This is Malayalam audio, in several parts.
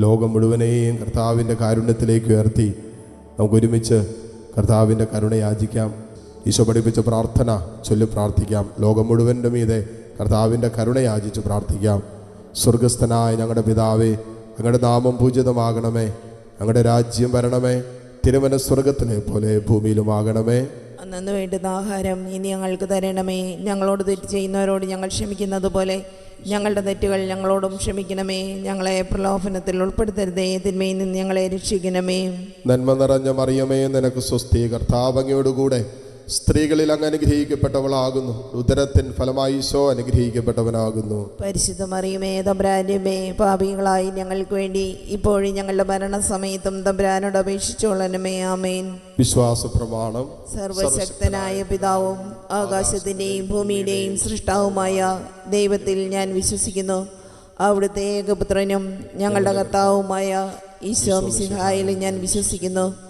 ലോകം മുഴുവനെയും കർത്താവിന്റെ കാരുണ്യത്തിലേക്ക് ഉയർത്തി നമുക്കൊരുമിച്ച് കർത്താവിന്റെ കരുണ യാചിക്കാം. ഈശോ പഠിപ്പിച്ച പ്രാർത്ഥന ചൊല്ലി പ്രാർത്ഥിക്കാം. ലോകം മുഴുവന്റെ മീതെ കർത്താവിന്റെ കരുണ യാചിച്ച് പ്രാർത്ഥിക്കാം. സ്വർഗസ്ഥനായ ഞങ്ങളുടെ പിതാവേ ഞങ്ങളുടെ നാമം പൂജിതമാകണമേ. ഞങ്ങളുടെ രാജ്യം വരണമേ. തിരുമന സ്വർഗത്തിലെ പോലെ ഭൂമിയിലുമാകണമേ അന്നു വേണ്ടുന്ന ആഹാരം ഇനി ഞങ്ങൾക്ക് തരണമേ. ഞങ്ങളോട് തെറ്റ് ചെയ്യുന്നവരോട് ഞങ്ങൾ ക്ഷമിക്കുന്നത് പോലെ ഞങ്ങളുടെ തെറ്റുകൾ ഞങ്ങളോടും ക്ഷമിക്കണമേ. ഞങ്ങളെ പ്രലോഭനത്തിൽ ഉൾപ്പെടുത്തരുതേ. തിന്മയിൽ നിന്ന് ഞങ്ങളെ രക്ഷിക്കണമേ. നന്മ നിറഞ്ഞ മറിയമേ നിനക്ക് സ്വസ്തി. കർത്താവങ്ങയോടുകൂടെ സ്ത്രീകളിൽ അങ്ങ് അനുഗ്രഹിക്കപ്പെട്ടവളാകുന്നു. ഉദരത്തിൻ ഫലമായി ഈശോ അനുഗ്രഹിക്കപ്പെട്ടവനാകുന്നു. പരിശുദ്ധ മറിയമേ തമ്പ്രാന്റെമേ പാപികളായി ഞങ്ങൾക്ക് വേണ്ടി ഇപ്പോഴും ഞങ്ങളുടെ മരണസമയത്തും തമ്പ്രാനോട് അപേക്ഷിച്ചോളനമേ ആമേൻ. വിശ്വാസ പ്രമാണം സർവശക്തനായ പിതാവും ആകാശത്തിന്റെയും ഭൂമിയുടെയും സൃഷ്ടാവുമായ ദൈവത്തിൽ ഞാൻ വിശ്വസിക്കുന്നു. അവിടുത്തെ ഏകപുത്രനും ഞങ്ങളുടെ കർത്താവുമായ ഈശോ മിസിഹായിൽ ഞാൻ വിശ്വസിക്കുന്നു.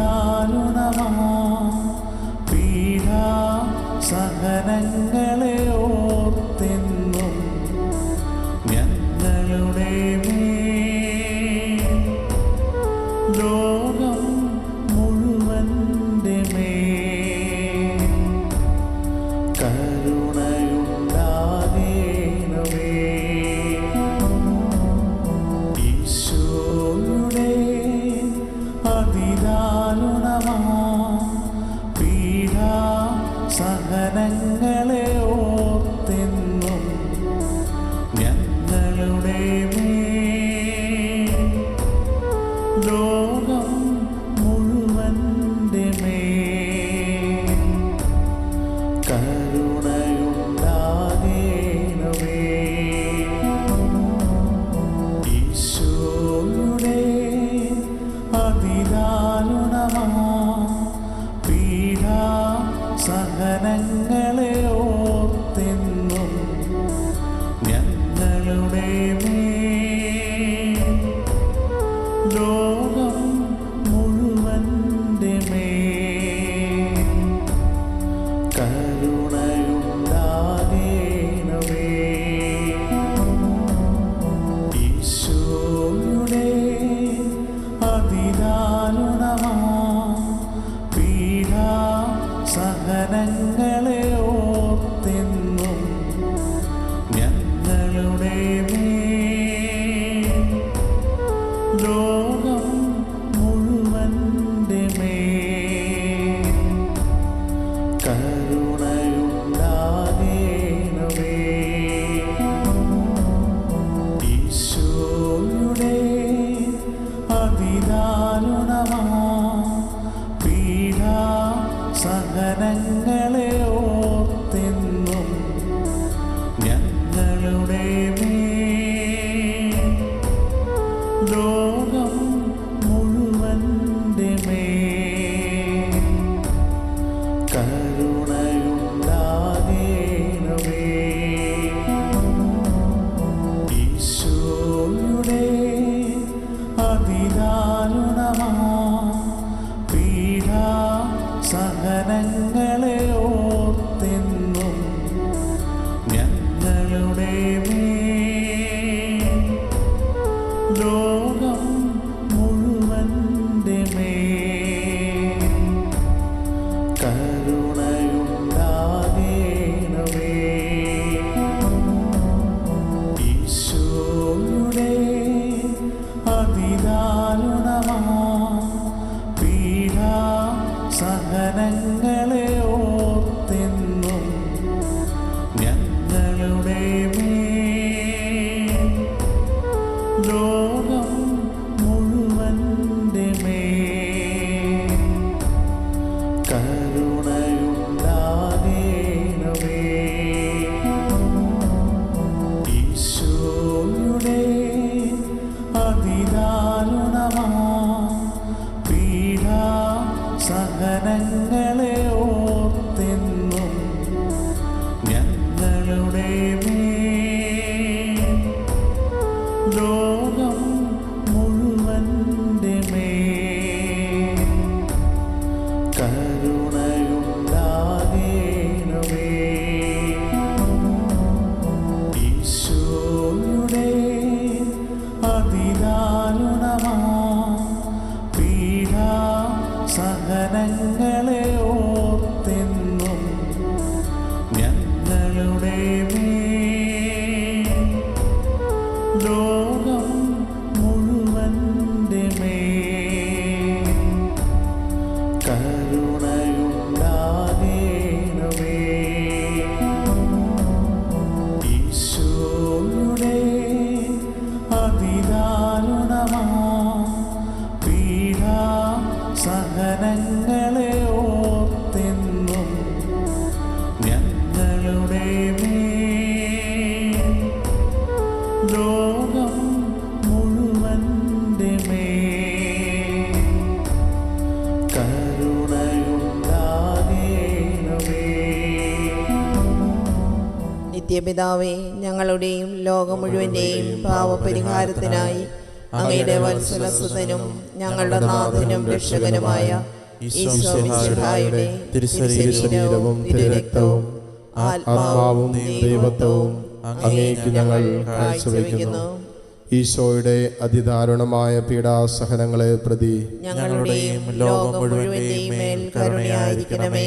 അതിദാരുണമാ പീഡാ സഹനങ്ങളെ ലോകം Finally. നിത്യപിതാവേ ഞങ്ങളുടെയും ലോകം മുഴുവന്റെയും പാവപരിഹാരത്തിനായി അങ്ങയുടെ വത്സലസുതനും ഞങ്ങളുടെ നാഥനും രക്ഷകനുമായ ഈശോ മിശിഹായുടെ തിരുശരീരവും തിരുരക്തവും ആത്മാവും ദൈവത്വവും അങ്ങേക്ക് ഞങ്ങൾ കാഴ്ചവെക്കുന്നു. ഈശോയുടെ അതിദാരുണമായ പീഡാസഹനങ്ങളെ പ്രതി ഞങ്ങളുടെയും ലോകം മുഴുവന്റെയും മേൽ കരുണയായിരിക്കണമേ.